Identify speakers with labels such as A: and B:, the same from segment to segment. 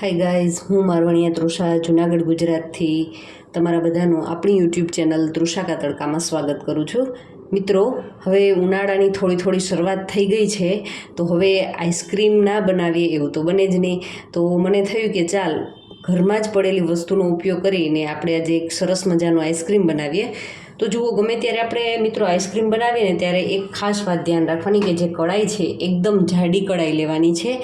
A: Hi guys હું મારવણીયા તૃષા, જુનાગઢ, ગુજરાતથી તમારા બધાનું આપણી યુટ્યુબ ચેનલ તૃષાકા તડકામાં સ્વાગત કરું છું. મિત્રો, હવે ઉનાળાની થોડી થોડી શરૂઆત થઈ ગઈ છે, તો હવે આઈસ્ક્રીમ ના બનાવીએ એવું તો બને જ નહીં. તો મને થયું કે ચાલ, ઘરમાં જ પડેલી વસ્તુનો ઉપયોગ કરીને આપણે આજે એક સરસ મજાનો આઈસ્ક્રીમ બનાવીએ. તો જુઓ, ગમે ત્યારે આપણે મિત્રો આઈસ્ક્રીમ બનાવીએ ને ત્યારે એક ખાસ વાત ધ્યાન રાખવાની કે જે કળાઈ છે, એકદમ જાડી કડાઈ લેવાની છે.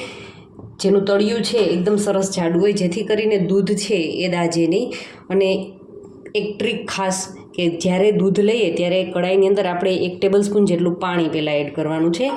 A: જેનું તળિયું છે, એકદમ સરસ જાડું હોય, જેથી કરીને દૂધ છે એ દાજે નહીં અને એક ટ્રીક ખાસ કે જ્યારે દૂધ લઈએ ત્યારે કડાઈની અંદર આપણે એક ટેબલ સ્પૂન જેટલું પાણી પહેલાં એડ કરવાનું છે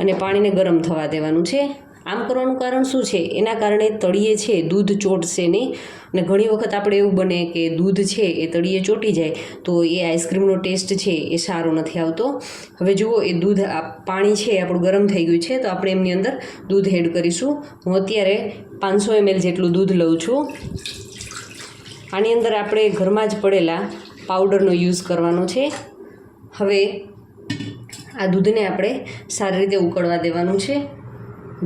A: અને પાણીને ગરમ થવા દેવાનું છે. આમ કરવાનું કારણ શું છે? એના કારણે તળિયે છે, દૂધ ચોટશે નહીં. અને ઘણી વખત આપણે એવું બને કે દૂધ છે, એ તળિયે ચોટી જાય, તો એ આઈસ્ક્રીમનો ટેસ્ટ છે, એ સારો નથી આવતો. હવે જુઓ, એ દૂધ પાણી છે આપણું ગરમ થઈ ગયું છે, તો આપણે એમની અંદર દૂધ એડ કરીશું. હું અત્યારે પાંચસો એમએલ જેટલું દૂધ લઉં છું. આની અંદર આપણે ઘરમાં જ પડેલા પાવડરનો યુઝ કરવાનો છે. હવે આ દૂધને આપણે સારી રીતે ઉકળવા દેવાનું છે.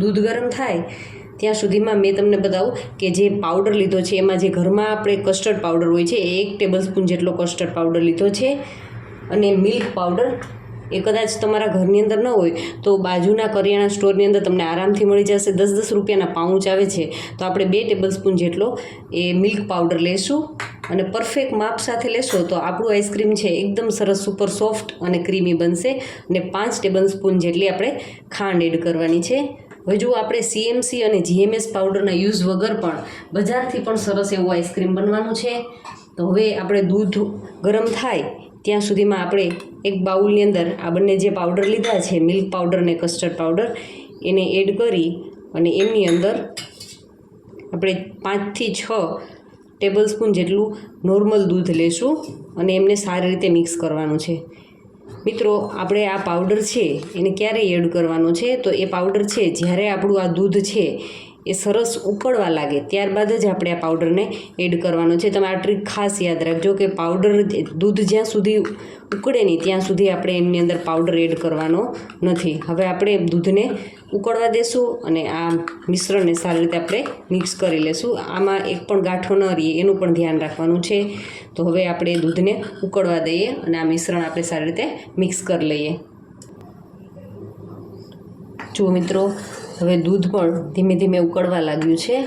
A: દૂધ ગરમ થાય, ત્યાં સુધીમાં મેં તમને બતાવું કે જે પાવડર લીધો છે, એમાં જે ઘરમાં આપણે કસ્ટર્ડ પાવડર હોય છે, એ એક ટેબલ સ્પૂન જેટલો કસ્ટર્ડ પાવડર લીધો છે અને મિલ્ક પાવડર એ કદાચ તમારા ઘરની અંદર ન હોય, તો બાજુના કરિયાણા સ્ટોરની અંદર તમને આરામથી મળી જશે. દસ દસ રૂપિયાના પાઉચ આવે છે, તો આપણે બે ટેબલ સ્પૂન જેટલો એ મિલ્ક પાવડર લેશું અને પરફેક્ટ માપ સાથે લેશો તો આપણું આઈસ્ક્રીમ છે એકદમ સરસ સુપર સોફ્ટ અને ક્રીમી બનશે અને પાંચ ટેબલ સ્પૂન જેટલી આપણે ખાંડ એડ કરવાની છે. હવે જો આપણે સીએમસી અને જીએમએસ પાવડરના યુઝ વગર પણ બજારથી પણ સરસ એવું આઈસ્ક્રીમ બનવાનું છે. તો હવે આપણે દૂધ ગરમ થાય ત્યાં સુધીમાં આપણે એક બાઉલની અંદર આ બંને જે પાવડર લીધા છે મિલ્ક પાવડર અને કસ્ટર્ડ પાવડર એને એડ કરી અને એમની અંદર આપણે પાંચથી છ ટેબલ સ્પૂન જેટલું નોર્મલ દૂધ લેશું અને એમને સારી રીતે મિક્સ કરવાનું છે. મિત્રો, આપણે આ પાવડર છે એને ક્યારે એડ કરવાનો છે? તો એ પાવડર છે, જ્યારે આપણું આ દૂધ છે એ સરસ ઉકળવા લાગે. ત્યારબાદ જ આપણે આ પાવડરને એડ કરવાનો છે. તમે આ ટ્રીક ખાસ યાદ રાખજો કે પાવડર દૂધ જ્યાં સુધી ઉકળે નહીં, ત્યાં સુધી આપણે એમની અંદર પાવડર એડ કરવાનો નથી. હવે આપણે દૂધને ઉકળવા દેશું અને આ મિશ્રણને સારી રીતે આપણે મિક્સ કરી લેશું. આમાં એક પણ ગાંઠો ન રહીએ, એનું પણ ધ્યાન રાખવાનું છે. તો હવે આપણે દૂધને ઉકળવા દઈએ અને આ મિશ્રણ આપણે સારી રીતે મિક્સ કરી લઈએ. જુઓ મિત્રો હવે દૂધ પણ ધીમે ધીમે ઉકળવા લાગ્યું છે.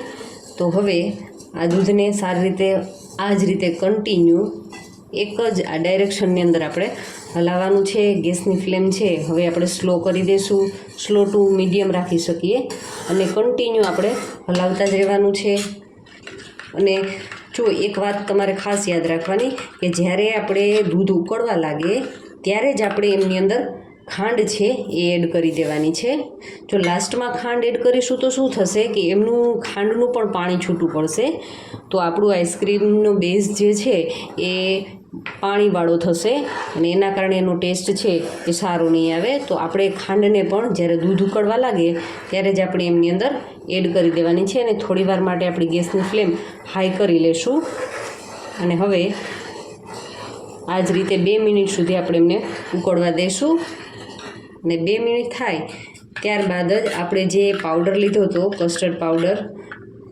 A: તો હવે આ દૂધને સારી રીતે, આ જ રીતે કન્ટિન્યુ એક જ આ ડાયરેક્શનની અંદર આપણે હલાવવાનું છે. ગેસની ફ્લેમ છે. હવે આપણે સ્લો કરી દઈશું સ્લો ટુ મીડિયમ રાખી શકીએ. અને કન્ટિન્યુ આપણે હલાવતા જ રહેવાનું છે. અને જો એક વાત તમારે ખાસ યાદ રાખવાની કે જ્યારે આપણે દૂધ ઉકળવા લાગે ત્યારે જ આપણે એમની અંદર ખાંડ છે એ એડ કરી દેવાની છે. જો લાસ્ટમાં ખાંડ એડ કરીશું તો શું થશે કે એમનું ખાંડનું પણ પાણી છૂટું પડશે. તો આપણું આઈસ્ક્રીમનો બેઝ જે છે એ પાણીવાળો થશે અને એના કારણે એનો ટેસ્ટ છે એ સારો નહીં આવે. તો આપણે ખાંડને પણ જ્યારે દૂધ ઉકળવા લાગે ત્યારે જ આપણે એમની અંદર એડ કરી દેવાની છે અને થોડીવાર માટે આપણી ગેસની ફ્લેમ હાઈ કરી લેશું. અને હવે આ જ રીતે બે મિનિટ સુધી આપણે એમને ઉકળવા દઈશું અને બે મિનિટ થાય ત્યારબાદ જ આપણે જે પાવડર લીધો હતો કસ્ટર્ડ પાવડર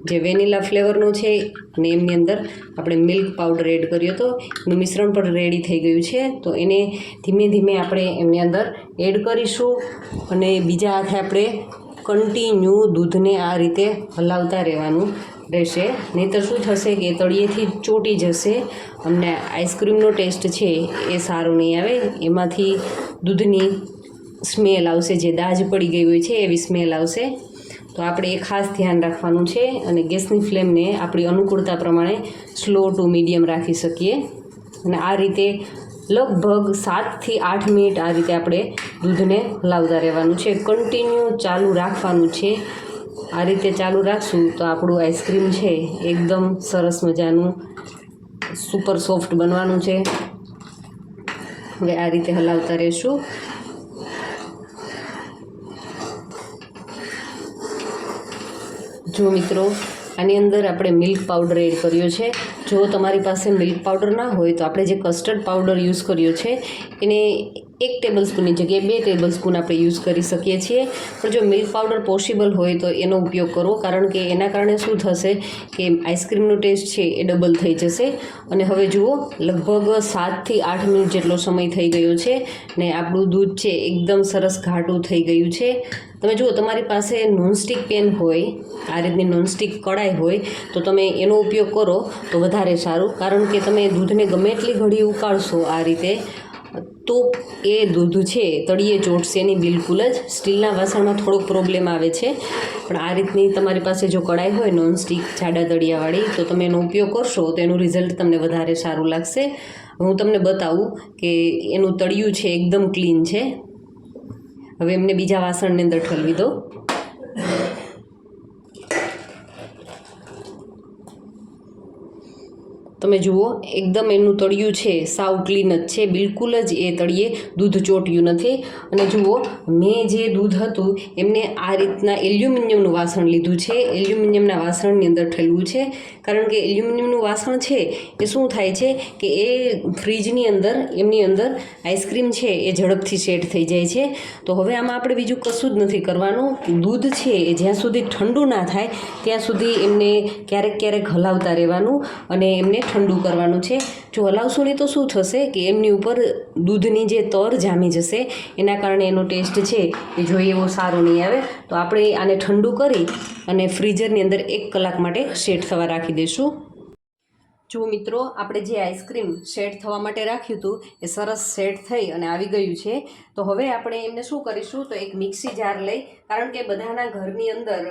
A: જે વેનીલા ફ્લેવરનો છે અને એમની અંદર આપણે મિલ્ક પાવડર એડ કર્યો હતો, એનું મિશ્રણ પણ રેડી થઈ ગયું છે. તો એને ધીમે ધીમે આપણે એમની અંદર એડ કરીશું અને બીજા હાથે આપણે કન્ટિન્યુ દૂધને આ રીતે હલાવતા રહેવાનું રહેશે. નહીંતર શું થશે કે તળિયેથી ચોટી જશે. અમને આઈસ્ક્રીમનો ટેસ્ટ છે એ સારો નહીં આવે. એમાંથી દૂધની સ્મેલ આવશે, જે દાજ પડી ગઈ હોય છે, એવી સ્મેલ આવશે. તો આપણે એ ખાસ ધ્યાન રાખવાનું છે અને ગેસની ફ્લેમને આપણી અનુકૂળતા પ્રમાણે સ્લો ટુ મીડિયમ રાખી શકીએ. અને આ રીતે લગભગ સાતથી આઠ મિનિટ આ રીતે આપણે દૂધને હલાવતા રહેવાનું છે. કન્ટિન્યુ ચાલુ રાખવાનું છે. આ રીતે ચાલુ રાખશું તો આપણું આઈસ્ક્રીમ છે, એકદમ સરસ મજાનું, સુપર સોફ્ટ બનવાનું છે. હવે આ રીતે હલાવતા રહેશું. જો મિત્રો, આની અંદર આપણે મિલ્ક પાવડર એડ કર્યો છે. જો તમારી પાસે મિલ્ક પાવડર ના હોય તો આપણે જે કસ્ટર્ડ પાવડર યુઝ કર્યો છે, એને એક ટેબલ સ્પૂનની જગ્યાએ બે ટેબલ સ્પૂન આપણે યુઝ કરી શકીએ છીએ. પણ જો મિલ્ક પાવડર પોસિબલ હોય તો એનો ઉપયોગ કરો, કારણ કે એના કારણે શું થશે કે આઈસ્ક્રીમનો ટેસ્ટ છે એ ડબલ થઈ જશે. અને હવે જુઓ, લગભગ સાતથી આઠ મિનિટ જેટલો સમય થઈ ગયો છે ને આપણું દૂધ છે એકદમ સરસ ઘાટું થઈ ગયું છે. તમે જુઓ, તમારી પાસે નોનસ્ટિક પેન હોય, આ રીતની નોનસ્ટિક કડાઈ હોય, તો તમે એનો ઉપયોગ કરો તો વધારે સારું. કારણ કે તમે દૂધને ગમે એટલી ઘડી ઉકાળશો આ રીતે, તો એ દૂધ છે, તળિયે ચોટશે એની બિલકુલ જ. સ્ટીલના વાસણમાં થોડોક પ્રોબ્લેમ આવે છે. પણ આ રીતની તમારી પાસે જો કડાઈ હોય નોનસ્ટિક જાડા તળિયાવાળી, તો તમે એનો ઉપયોગ કરશો, તો એનું રિઝલ્ટ તમને વધારે સારું લાગશે. હું તમને બતાવું કે એનું તળિયું છે, એકદમ ક્લીન છે. હવે એમને બીજા વાસણની અંદર ઠલવી દો. તમે જુઓ, એકદમ એનું તળિયું છે, સાવ ક્લીન જ છે, બિલકુલ જ એ તળિયે દૂધ ચોટ્યું નથી. અને જુઓ, મેં જે દૂધ હતું, એમને આ રીતના એલ્યુમિનિયમનું વાસણ લીધું છે. એલ્યુમિનિયમના વાસણની અંદર ઠેલવું છે. કારણ કે એલ્યુમિનિયમનું વાસણ છે, એ શું થાય છે કે એ ફ્રીજની અંદર, એમની અંદર આઈસ્ક્રીમ છે, એ ઝડપથી સેટ થઈ જાય છે. તો હવે આમાં આપણે બીજું કશું જ નથી કરવાનું. દૂધ છે, એ જ્યાં સુધી ઠંડુ ના થાય, ત્યાં સુધી એમને ક્યારેક ક્યારેક હલાવતા રહેવાનું અને એમને ઠંડુ કરવાનું છે. જો હલાવશો નહીં તો શું થશે કે એમની ઉપર દૂધની જે તર જામી જશે, એના કારણે એનો ટેસ્ટ છે એ જોઈએ એવો સારો નહીં આવે, તો આપણે આને ઠંડુ કરી અને ફ્રીઝરની અંદર એક કલાક માટે સેટ થવા રાખી દઈશું. જો મિત્રો, આપણે જે આઈસ્ક્રીમ સેટ થવા માટે રાખ્યું હતું, એ સરસ સેટ થઈ અને આવી ગયું છે. તો હવે આપણે એમને શું કરીશું? તો એક મિક્સી જાર લઈ, કારણ કે બધાના ઘરની અંદર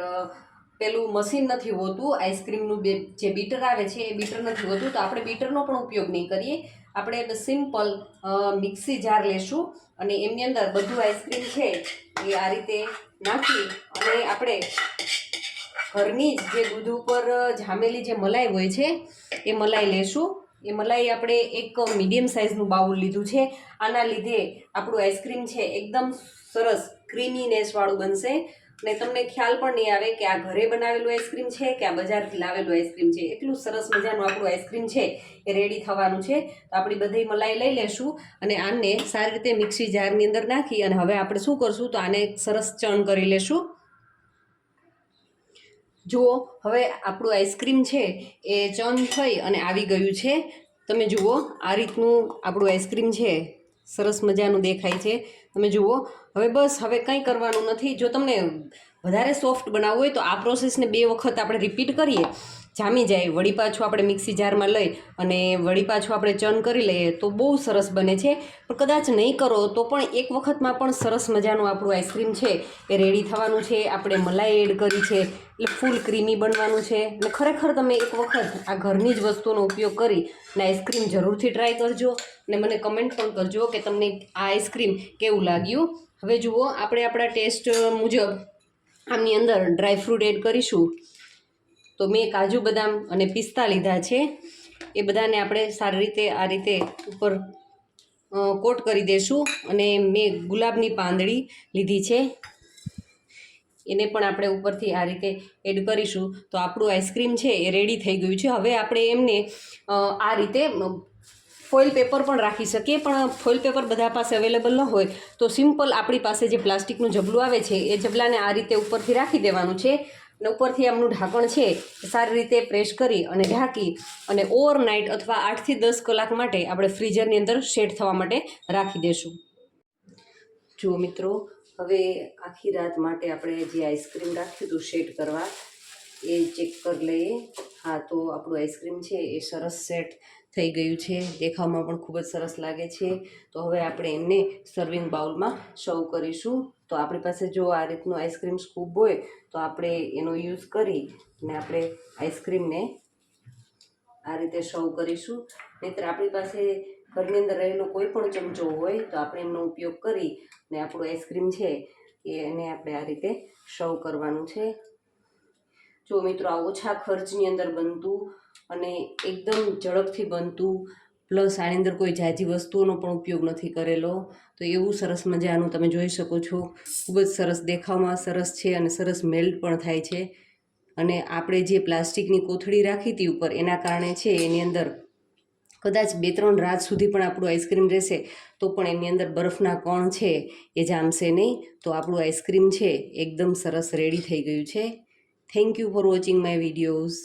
A: પેલું મશીન નથી હોતું, આઈસ્ક્રીમનું બે જે બીટર આવે છે, એ બીટર નથી હોતું, તો આપણે બીટરનો પણ ઉપયોગ નહીં કરીએ. આપણે સિમ્પલ મિક્સી જાર લેશું અને એમની અંદર બધું આઈસ્ક્રીમ છે એ આ રીતે નાખી અને આપણે ઘરની જ જે દૂધ ઉપર જામેલી જે મલાઈ હોય છે, એ મલાઈ લેશું. એ મલાઈ આપણે એક મીડિયમ સાઇઝનું બાઉલ લીધું છે. આના લીધે આપણું આઈસ્ક્રીમ છે, એકદમ સરસ ક્રીમીનેસવાળું બનશે. અને તમને ખ્યાલ પણ નહીં આવે કે આ ઘરે બનાવેલું આઈસ્ક્રીમ છે કે આ બજારથી લાવેલું આઈસ્ક્રીમ છે. એટલું સરસ મજાનું આપણું આઈસ્ક્રીમ છે એ રેડી થવાનું છે. તો આપણી બધી મલાઈ લઈ લેશું અને આને સારી રીતે મિક્સી જારની અંદર નાખી અને હવે આપણે શું કરશું તો આને સરસ ચણ કરી લેશું. જુઓ, હવે આપણું આઈસ્ક્રીમ છે એ ચર્ન થઈ અને આવી ગયું છે. તમે જુઓ, આ રીતનું આપણું આઈસ્ક્રીમ છે. સરસ મજાનું દેખાય છે. તમે જુઓ, હવે બસ, હવે કંઈ કરવાનું નથી. જો તમને વધારે સોફ્ટ બનાવવું હોય તો આ પ્રોસેસને બે વખત આપણે રિપીટ કરીએ. જામી જાય. વળી પાછું આપણે મિક્સી જારમાં લઈ અને વળી પાછું આપણે ચર્ન કરી લઈએ તો બહુ સરસ બને છે. પણ કદાચ નહીં કરો તો પણ એક વખતમાં પણ સરસ મજાનું આપણું આઈસ્ક્રીમ છે એ રેડી થવાનું છે. આપણે મલાઈ એડ કરી છે. એટલે ફૂલ ક્રીમી બનવાનું છે. અને ખરેખર તમે એક વખત આ ઘરની જ વસ્તુનો ઉપયોગ કરી અને આઈસ્ક્રીમ જરૂરથી ટ્રાય કરજો અને મને કમેન્ટ પણ કરજો કે તમને આ આઈસ્ક્રીમ કેવું લાગ્યું. હવે જુઓ, આપણે આપણા ટેસ્ટ મુજબ આમની અંદર ડ્રાય ફ્રૂટ એડ કરીશું. તો મેં કાજુ બદામ અને પિસ્તા લીધા છે. એ બધાને આપણે સારી રીતે આ રીતે ઉપર કોટ કરી દઈશું અને મેં ગુલાબની પાંદડી લીધી છે. એને પણ આપણે ઉપરથી આ રીતે એડ કરીશું. તો આપણું આઈસ્ક્રીમ છે એ રેડી થઈ ગયું છે. હવે આપણે એમને આ રીતે ફોઇલ પેપર પણ રાખી શકીએ, પણ ફોઇલ પેપર બધા પાસે અવેલેબલ ન હોય. તો સિમ્પલ આપણી પાસે જે પ્લાસ્ટિકનું જબલું આવે છે, એ જબલાને આ રીતે ઉપરથી રાખી દેવાનું છે. અને ઉપરથી આમનું ઢાંકણ છે સારી રીતે પ્રેસ કરી અને ઢાંકી અને ઓવરનાઇટ અથવા આઠથી દસ કલાક માટે આપણે ફ્રીઝરની અંદર સેટ થવા માટે રાખી દેશું. જુઓ મિત્રો, હવે આખી રાત માટે આપણે જે આઈસ્ક્રીમ રાખ્યું હતું સેટ કરવા, એ ચેક કરી લઈએ. હા, તો આપણું આઈસ્ક્રીમ છે એ સરસ સેટ થઈ ગયું છે. દેખાવમાં પણ ખૂબ જ સરસ લાગે છે. તો હવે આપણે એમને સર્વિંગ બાઉલમાં સર્વ કરીશું. તો આપણી પાસે જો આ રીતનું આઈસ્ક્રીમ સ્કૂપ હોય, તો આપણે એનો યુઝ કરી અને આપણે આઈસ્ક્રીમને આ રીતે સર્વ કરીશું. નહીંતર આપણી પાસે ઘરની અંદર રહેલો કોઈ પણ ચમચો હોય, તો આપણે એમનો ઉપયોગ કરી અને આપણું આઈસ્ક્રીમ છે એને આપણે આ રીતે સર્વ કરવાનું છે. જો મિત્રો આ ઓછા ખર્ચની અંદર બનતું અને એકદમ ઝડપથી બનતું, પ્લસ આની અંદર કોઈ જાજી વસ્તુઓનો પણ ઉપયોગ નથી કરેલો. તો એવું સરસ મજાનું તમે જોઈ શકો છો. ખૂબ જ સરસ દેખાવમાં સરસ છે અને સરસ મેલ્ટ પણ થાય છે. અને આપણે જે પ્લાસ્ટિકની કોથળી રાખી હતી ઉપર, એના કારણે છે એની અંદર કદાચ બે ત્રણ રાત સુધી પણ આપણું આઈસ્ક્રીમ રહેશે, તો પણ એની અંદર બરફના કણ છે એ જામશે નહીં. તો આપણું આઈસ્ક્રીમ છે, એકદમ સરસ રેડી થઈ ગયું છે. Thank you for watching my videos